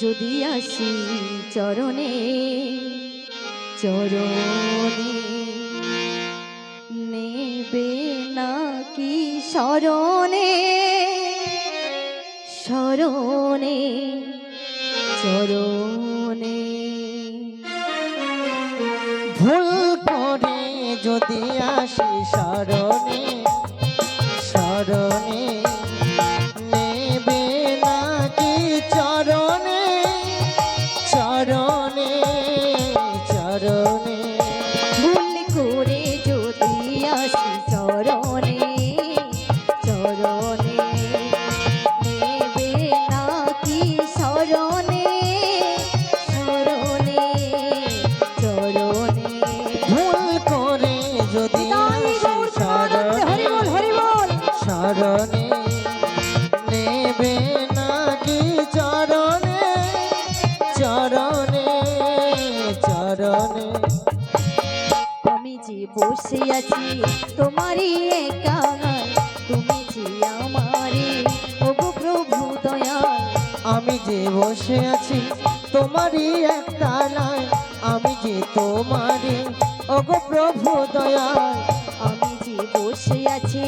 যদি আসি চরণে চরণে নেবে নাকি শরণে? শরণে চরণে বসে আছি, তোমারই একটা নাই আমি যে তোমারই, ওগো প্রভু দয়া আমি যে বসে আছি।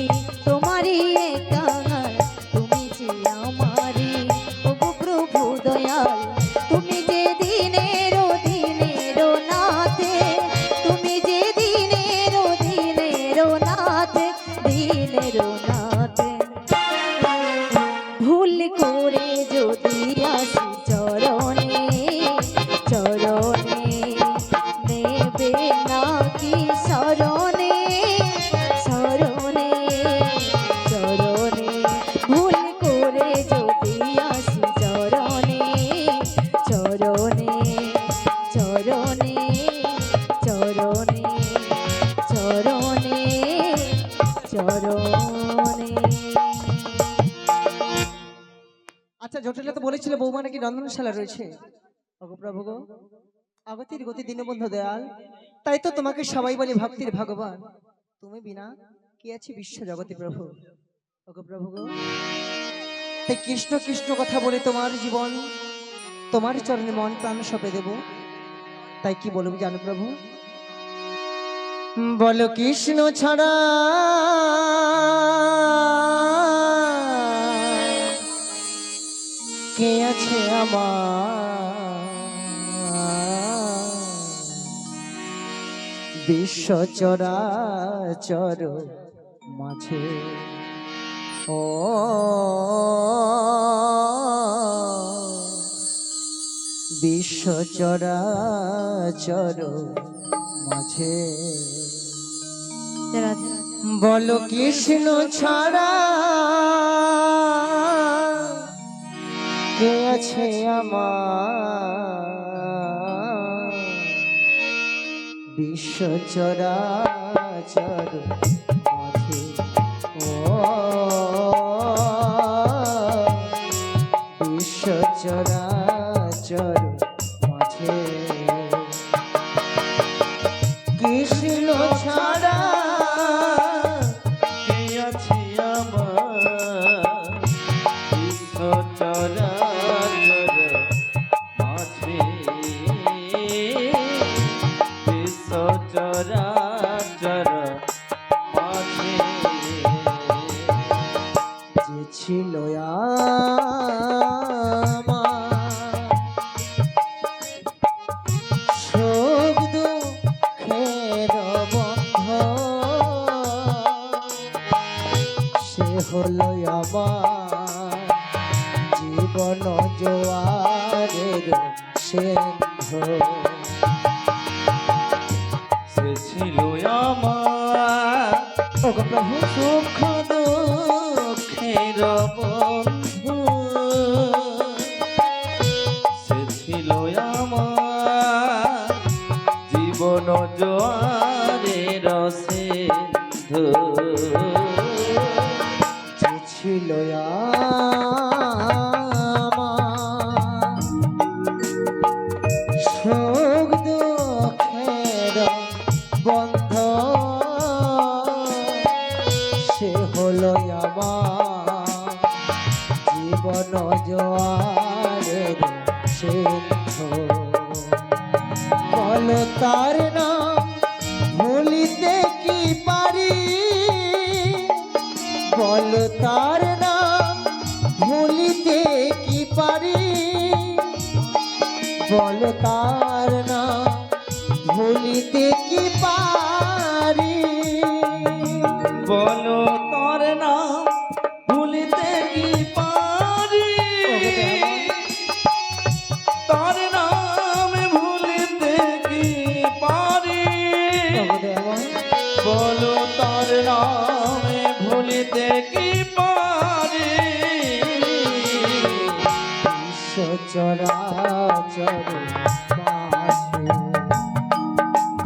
নাকি রয়েছে। প্রভু আগতির গতি দীনবন্ধু দয়াল, তাই তো তোমাকে সবাই বলে ভক্তির ভগবান। তুমি বিনা কি আছে বিশ্ব জগতে প্রভু? ওগো প্রভু তাই কৃষ্ণ কৃষ্ণ কথা বলে তোমার জীবন, তোমার চরণে মন প্রাণ সপে দেব। তাই কি বলব জানো প্রভু? বলো কৃষ্ণ ছাড়া কে আছে আমার? বিশ্ব চরাচর মাঝে। ও বিশ্ব চরাচর মাঝে। বলো কৃষ্ণ ছাড়া কে আছে আমার। বিশ্ব চরাচর মাঝে ও বিশ্ব চরাচর মাঝে কৃষ্ণ ছাড়া হলো আমার জীবন জোয়ারের সিন্ধু সে ছিল আমার। প্রভু সুখ বলো তার নাম ভুলিতে কি পারি বলো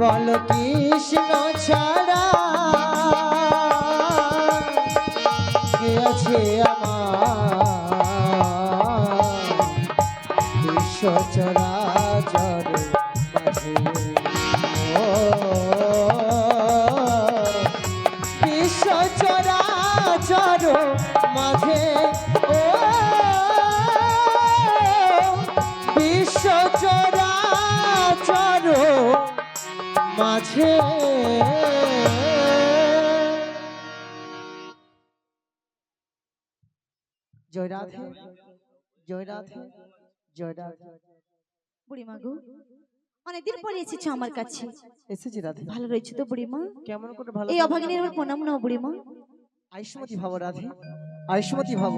বল কৃষ্ণ ছাড়া জয় রাধে জয় রাধে। জয় রাধে বুড়িমা গো অনেকদিন পরে এসেছ আমার কাছে। এসেছি রাধে। ভালো রয়েছে তো বুড়িমা কেমন করে ভালো এই অভাগিনীর আমার প্রণাম নাও বুড়িমা আয়ুষ্মতি ভাব রাধে আয়ুষ্মতি ভাব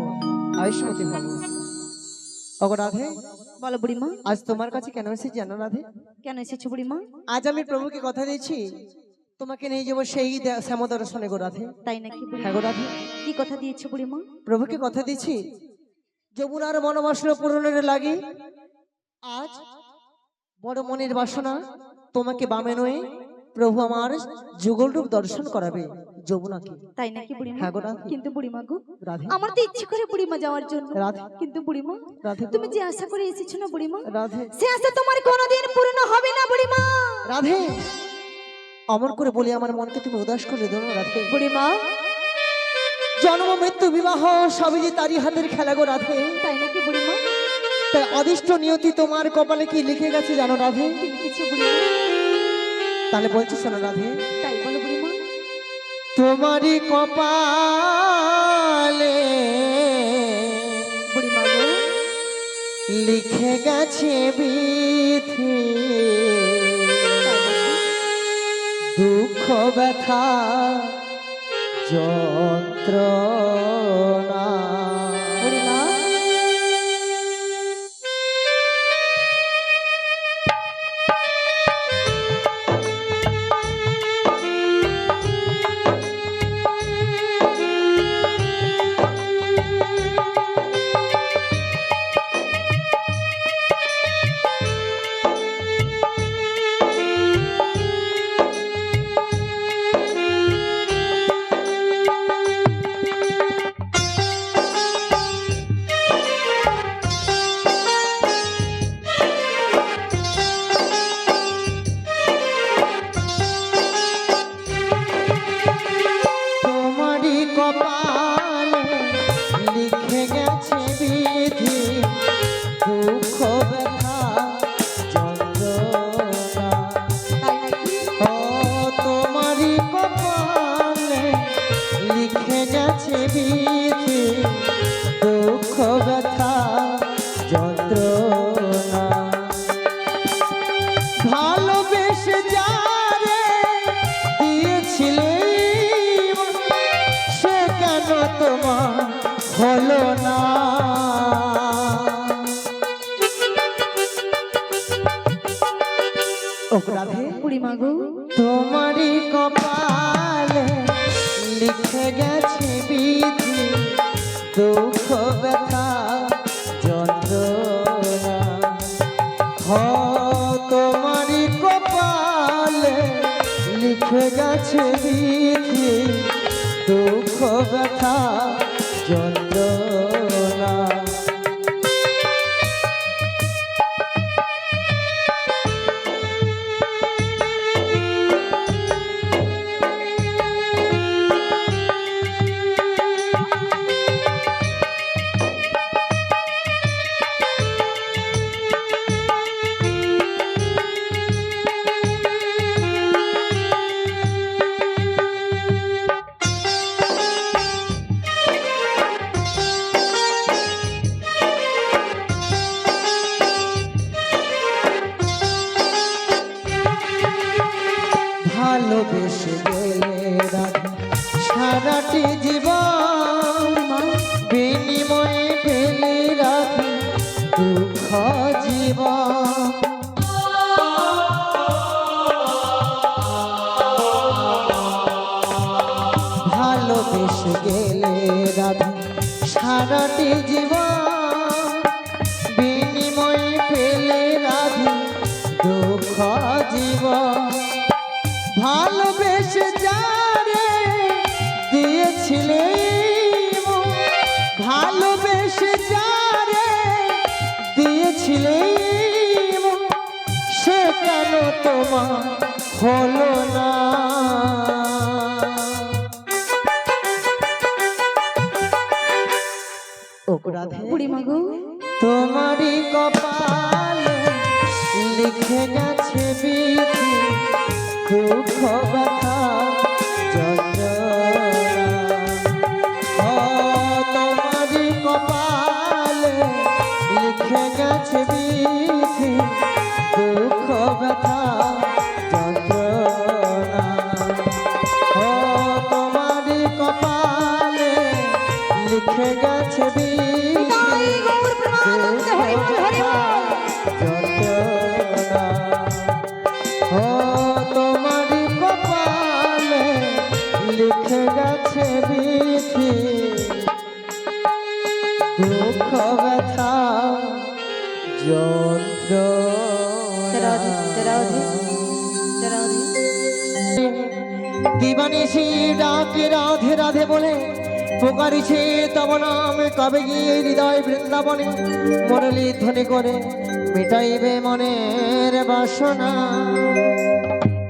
আয়ুষ্মতি ভাব। ওগো রাধে বলো বুড়িমা আজ তোমার কাছে কেন এসেছি জানো রাধে? কেন এসেছ বুড়িমা আজ আমি প্রভুকে কথা দিয়েছি তোমাকে নিয়ে যাব সেই দে- শ্যাম গো রাধে। তাই নাকি হ্যাঁ গো রাধে। কি কথা দিয়েছ বুড়িমা? প্রভুকে কথা দিচ্ছি যমুনার মনোবাসনা পূরণের লাগি আজ বড় মনের বাসনা তোমাকে বামে নয়ে প্রভু আমার যুগল রূপ দর্শন করাবে যমুনাকে। তাই নাকি বুড়িমা? হ্যাঁ গো কিন্তু বুড়িমা গো রাধে। আমার তো ইচ্ছে করে বুড়িমা যাওয়ার জন্য। রাধে। কিন্তু বুড়িমা রাধে তুমি যে আশা করে এসেছ না বুড়িমা রাধে। সে আশা তোমার কোনোদিন পূর্ণ হবে না বুড়িমা। রাধে। অমর করে বলি আমার মনকে তুমি উদাস করে দেবো রাধে। বুড়িমা জন্ম মৃত্যু বিবাহ সবই যে তারই হাতের খেলা গো রাধে। তাই নাকি বুড়িমা? তাই অদিষ্ট নিয়তি তোমার কপালে কি লিখে গেছে জানো রাধে? কি লিখেছো বুড়িমা? তাহলে বলছি শোনো রাধে। তাই বলো বুড়িমা। তোমারই কপালে বুড়িমা লিখে গেছে বিধি। দুঃখ ব্যথা যন্ত্রণা তোমারই কপালে লিখে গেছে বিধি, দুঃখ, ব্যথা, যন্ত্রণা। হ, তোমারই কপালে লিখে গেছে বিধি, দুঃখ, ব্যথা, যন্ত্রণা। জীবন হলো না। তোমারই কপালে লিখে গেছে বিধি দুঃখ ব্যথা তোমারই কপালে লিখে গেছে বিধি লিখে গেছে তোমারই কপালে লিখে গেছে বিধি। দুঃখ ব্যথা যন্ত্র রাধে। ডাকে রাধে রাধে বলে পোকারিছে তব নাম কবে গিয়ে হৃদয় বৃন্দাবনে মুরলি ধ্বনি করে মেটাইবে মনের বাসনা।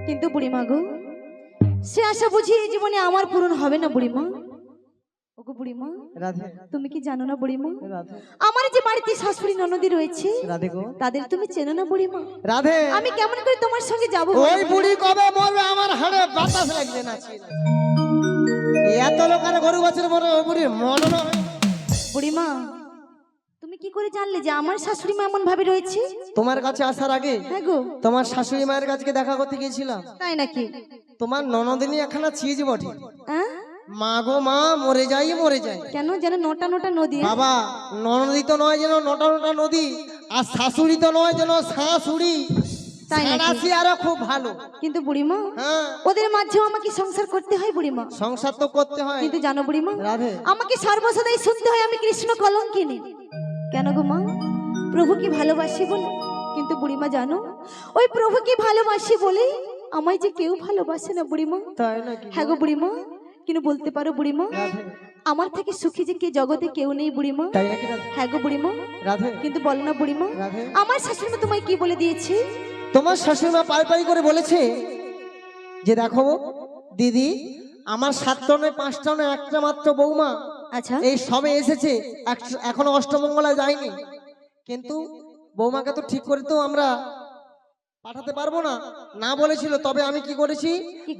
কিন্তু বুড়িমা গো সে আশা বুঝি এই জীবনে আমার পূরণ হবে না বুড়িমা? ওগো বুড়িমা রাধে। তুমি কি জানো না বুড়িমা? আমার যে বাড়িতে শাশুড়ি ননদি রয়েছে রাধে গো। তাদের তুমি চেনো না বুড়িমা? রাধে। আমি কেমন করে তোমার সঙ্গে যাব ওই বুড়ি কবে মরবে? আমার হাড়ে বাতাস লাগবে না। এত লোকের গরু বছর ওই বুড়ির মরণ বুড়িমা তুমি কি করে জানলে যে আমার শাশুড়ি মা এমন ভাবে রয়েছে? তোমার কাছে আসার আগে হ্যাঁ তোমার শাশুড়ি মায়ের কাছে দেখা করতে গিয়েছিলাম। তাই নাকি? তোমার ননদিনী একখানা চিজ বটে। হ্যাঁ মা গো মা মরে যাই মরে যায় কেন যেন নটা নটা নদী বাবা ননদী তো নয় যেন নটা নটা নদী আর শাশুড়ি তো নয় যেন শাশুড়ি। তাই নাকি? আরও খুব ভালো। কিন্তু বুড়িমা হ্যাঁ। ওদের মাঝেও আমাকে সংসার করতে হয় বুড়িমা। সংসার তো করতে হয়। কিন্তু জানো বুড়িমা আমাকে সর্বসদাই শুনতে হয় আমি কৃষ্ণ কলঙ্কিনী কেন গো মা? প্রভু কি ভালোবাসি বলে? কিন্তু বুড়িমা জানো ওই প্রভু কি ভালোবাসি বলে? আমায় যে কেউ ভালোবাসে না বুড়িমা। তাই নাকি? হ্যাঁ গো বুড়িমা কিন্তু বলতে পারো বুড়িমা আমার থেকে সুখী যে কে জগতে কেউ নেই বুড়িমা। হ্যাঁ গো বুড়িমা। কিন্তু বলো না বুড়িমা আমার শাশুড়ি তোমায় কি বলে দিয়েছে? তোমার শাশুড়িমা পাই পাই করে বলেছে যে দেখো দিদি আমার সাতটা নয় পাঁচটা নয় একটা মাত্র বৌমা। আচ্ছা। এই সবে এসেছে এখনও অষ্টমঙ্গলা যায়নি। কিন্তু বৌমাকে তো ঠিক করে তো আমরা পাঠাতে পারব না। না বলেছিল তবে আমি কি করেছি?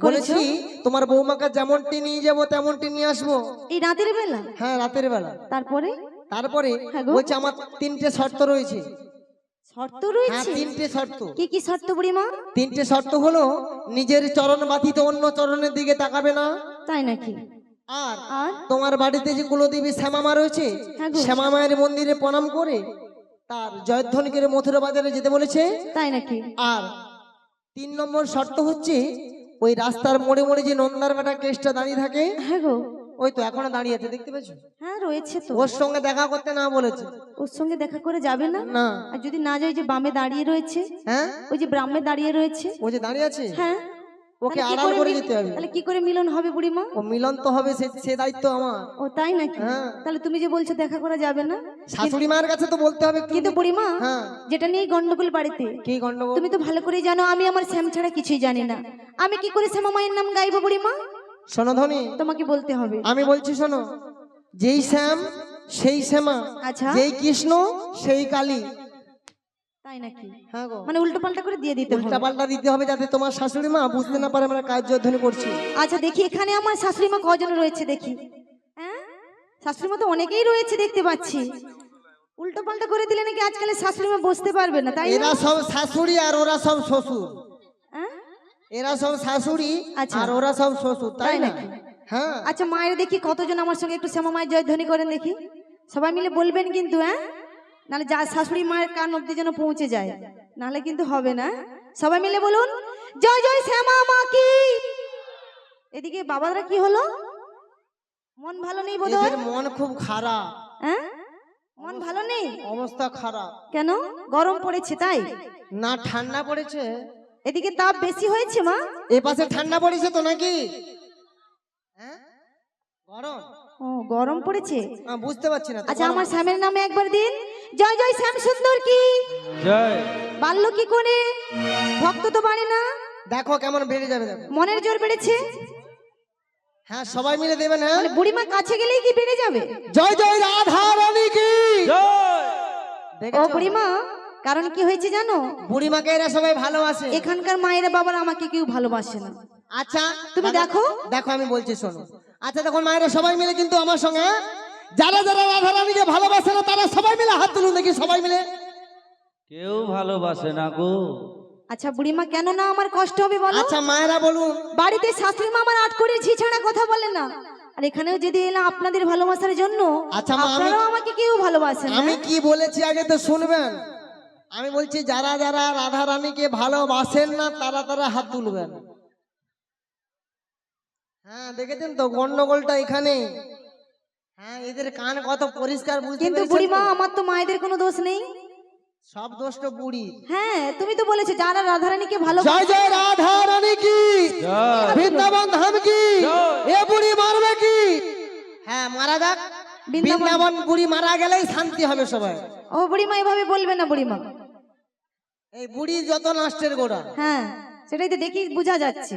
বলেছি তোমার বৌমাকে যেমনটি নিয়ে যাব তেমনটি নিয়ে আসব। এই রাতের বেলা? হ্যাঁ রাতের বেলা। তারপরে? তারপরে হ্যাঁ বলছে আমার তিনটে শর্ত রয়েছে। শর্ত হ্যাঁ রয়েছে? তিনটে শর্ত। কি কি শর্ত বুড়িমা? তিনটে শর্ত হলো নিজের চরণ বাতিতে অন্য চরণের দিকে তাকাবে না। তাই নাকি? আর আর? তোমার বাড়িতে যে কুলদেবী শ্যামামা রয়েছে হ্যাঁ গো। শ্যামা মায়ের মন্দিরে প্রণাম করে তার জয়ধ্বনি করে মথুরা বাজারে যেতে বলেছে। তাই নাকি? আর তিন নম্বর শর্ত হচ্ছে ওই রাস্তার মোড়ে মোড়ে যে নন্দার বেটা কেসটা দাঁড়িয়ে থাকে হ্যাঁ গো। ওই তো এখনও দাঁড়িয়ে আছে দেখতে পেয়েছ? হ্যাঁ রয়েছে তো। ওর সঙ্গে দেখা করতে না বলেছে। ওর সঙ্গে দেখা করে যাবে না? না। আর যদি না যায় যে বামে দাঁড়িয়ে রয়েছে হ্যাঁ? ওই যে ব্রাহ্মে দাঁড়িয়ে রয়েছে। ও যে দাঁড়িয়ে আছে? হ্যাঁ। ওকে আড়াল করে যেতে হবে। তাহলে কি করে মিলন হবে বুড়িমা? ও মিলন তো হবে সে সে দায়িত্ব আমার। ও তাই নাকি? হ্যাঁ। তাহলে তুমি যে বলছো দেখা করা যাবে না শাশুড়ি মায়ের কাছে তো বলতে হবে কিন্তু বুড়িমা হ্যাঁ। যেটা নিয়ে গন্ডগোল বাড়িতে কি গন্ডগোল? তুমি তো ভালো করেই জানো আমি আমার শ্যাম ছাড়া কিছুই জানি না। আমি কি করে শ্যামা মায়ের নাম গাইবো বুড়িমা? শোনো ধনী। তোমাকে বলতে হবে। আমি বলছি শোনো যেই শ্যাম সেই শ্যামা আচ্ছা। যেই কৃষ্ণ সেই কালী। তাই নাকি? হ্যাঁ গো। মানে উল্টো পাল্টা করে দিয়ে দিতে হবে। উল্টা পাল্টা দিতে হবে যাতে তোমার শাশুড়ি মা বুঝতে না পারে আমরা কার্যধ্বনি করছি। আচ্ছা দেখি এখানে আমার শাশুড়ি মা কজন রয়েছে দেখি। হ্যাঁ? শাশুড়ি মা তো অনেকেই রয়েছে দেখতে পাচ্ছি। উল্টো পাল্টা করে দিলে নাকি আজকালের শাশুড়ি মা বসতে পারবে না তাই এরা সব শাশুড়ি আর ওরা সব শ্বশুর? এরা সব শাশুড়ি আচ্ছা। আর ওরা সব শ্বশুর তাই না? নাকি? হ্যাঁ। আচ্ছা মায়ের দেখি কতজন আমার সঙ্গে একটু শ্যামা মায়ের জয়ধ্বনি করেন দেখি। সবাই মিলে বলবেন কিন্তু হ্যাঁ? নাহলে যা শাশুড়ি মায়ের কান অব্দি যেন পৌঁছে যায় নাহলে কিন্তু হবে না। সবাই মিলে বলুন জয় জয় শ্যামা মা কি? এদিকে বাবারা কি হলো? মন ভালো নেই বোধ মন খুব খারাপ। হ্যাঁ? মন ভালো নেই? অবস্থা খারাপ। কেন? গরম পড়েছে তাই? না ঠান্ডা পড়েছে। এদিকে তাপ বেশি হয়েছে মা। এ পাশে ঠান্ডা পড়েছে তো নাকি? হ্যাঁ? গরম। ও গরম পড়েছে? বুঝতে পারছি না আচ্ছা আমার শ্যামের নামে একবার দিন। জয় জয় শ্যাম সুন্দর কি? জয়। বাল্য কি করে ভক্ত তো বাড়ে না। দেখো কেমন বেড়ে যাবে দেখো। মনের জোর বেড়েছে? হ্যাঁ সবাই মিলে দেবেন হ্যাঁ? মানে বুড়িমা কাছে গেলেই কি বেড়ে যাবে? জয় জয় রাধা রানী কি? জয়। ও? বুড়িমা। কারণ কি হয়েছে জানো? বুড়িমাকে এরা সবাই ভালোবাসে এখানকার মায়েরা বাবারা আমাকে কেউ ভালোবাসে না। আচ্ছা তুমি দেখো। দেখো আমি বলছি শোনো। আচ্ছা তখন মায়েরা সবাই মিলে কিন্তু আমার সঙ্গে? যারা যারা রাধা রানীকে ভালোবাসে না তারা সবাই মিলে হাত তুলুন দেখি সবাই মিলে। কেউ ভালোবাসে না গো। আচ্ছা বুড়িমা কেন না আমার কষ্ট হবে বলো? আচ্ছা মায়েরা বলুন। বাড়িতে শাশুড়ি মা আমার আট করে ঝি ছাড়া কথা বলে না। আর এখানেও যদি এলাম আপনাদের ভালোবাসার জন্য আচ্ছা মা, আপনারাও আমাকে কেউ ভালোবাসেন না। আমি কি বলেছি আগে তো শুনবেন। আমি বলছি যারা যারা রাধা রানীকে ভালোবাসেন না তারা তারা হাত তুলবেন। হ্যাঁ দেখেছেন তো গন্ডগোলটা এখানে। হ্যাঁ এদের কান কত পরিষ্কার বুঝতে কিন্তু বুড়িমা আমার তো মায়েদের কোনো দোষ নেই। সব দোষ তো বুড়ি। হ্যাঁ তুমি তো বলেছ যারা রাধারানীকে ভালো জয় জয় রাধা রানী কি? বৃন্দাবন ধাম কি। এ বুড়ি মারবে কি? হ্যাঁ মারা যাক। বৃন্দাবন- বৃন্দাবন বুড়ি মারা গেলেই শান্তি হবে সবাই। ও বুড়িমা এভাবে বলবে না বুড়িমা। এই বুড়ি যত নষ্টের গোড়া। হ্যাঁ সেটাই তো দেখি বোঝা যাচ্ছে।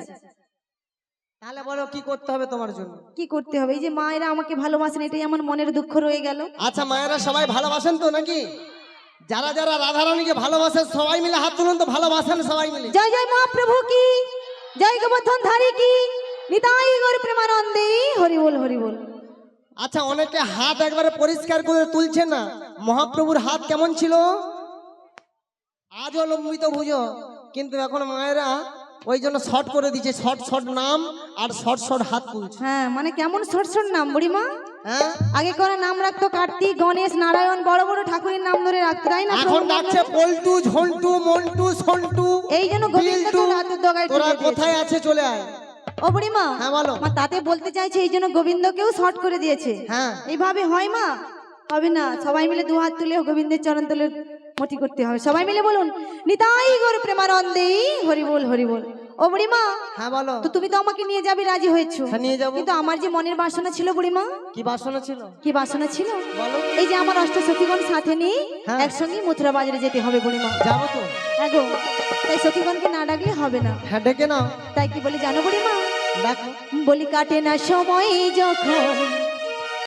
তাহলে বলো কি করতে হবে তোমার জন্য? কি করতে হবে? এই যে মায়েরা আমাকে ভালোবাসেন এটাই আমার মনের দুঃখ রয়ে গেল। আচ্ছা মায়েরা সবাই ভালোবাসেন তো নাকি? যারা যারা রাধারানীকে ভালোবাসেন সবাই মিলে হাত তুলুন তো ভালোবাসেন সবাই মিলে। জয় জয় মহাপ্রভু কি? জয় গোবর্ধন ধারী কি? নিতাই গৌর প্রেমানন্দে হরি বল হরি বল। আচ্ছা অনেকে হাত একবারে পরিষ্কার করে তুলছে না। মহাপ্রভুর হাত কেমন ছিল? আজও লম্বিত ভুজো কিন্তু এখন মায়েরা ওই জন্য শর্ট করে দিচ্ছে শর্ট শর্ট নাম আর শর্ট শর্ট হাত তুলছে। হ্যাঁ মানে কেমন শর্ট ছোট নাম বুড়িমা? হ্যাঁ? আগে করে নাম রাখতো কার্তিক গণেশ নারায়ণ বড় বড় ঠাকুরের নাম ধরে রাখতো তাই না এখন ডাকছে পল্টু ঝন্টু মন্টু সন্টু এই জন্য দগায় তোরা কোথায় আছে চলে আয়। ও বুড়িমা হ্যাঁ বলো। মা তাতে বলতে চাইছে এই জন্য গোবিন্দকেও শর্ট করে দিয়েছে। হ্যাঁ। এইভাবে হয় মা? হবে না সবাই মিলে দু হাত তুলে গোবিন্দের চরণ তুলে মতি করতে হবে। সবাই মিলে বলুন নিতাই গৌর প্রেমানন্দে হরি বল হরি বল ও বুড়িমা হ্যাঁ বলো। তো তুমি তো আমাকে নিয়ে যাবে রাজি হয়েছো। হ্যাঁ নিয়ে যাব। কিন্তু আমার যে মনের বাসনা ছিল বুড়িমা কি বাসনা ছিল? কি বাসনা ছিল? বলো। এই যে আমার অষ্ট সখীগণ সাথে নিয়ে হ্যাঁ। একসঙ্গে মথুরা বাজারে যেতে হবে বুড়িমা। যাব তো। হ্যাঁ গো তাই সখীগণকে না ডাকলে হবে না। হ্যাঁ ডেকে নাও। তাই কি বলে জানো বুড়িমা? দেখো বলি কাটে না সময় যখন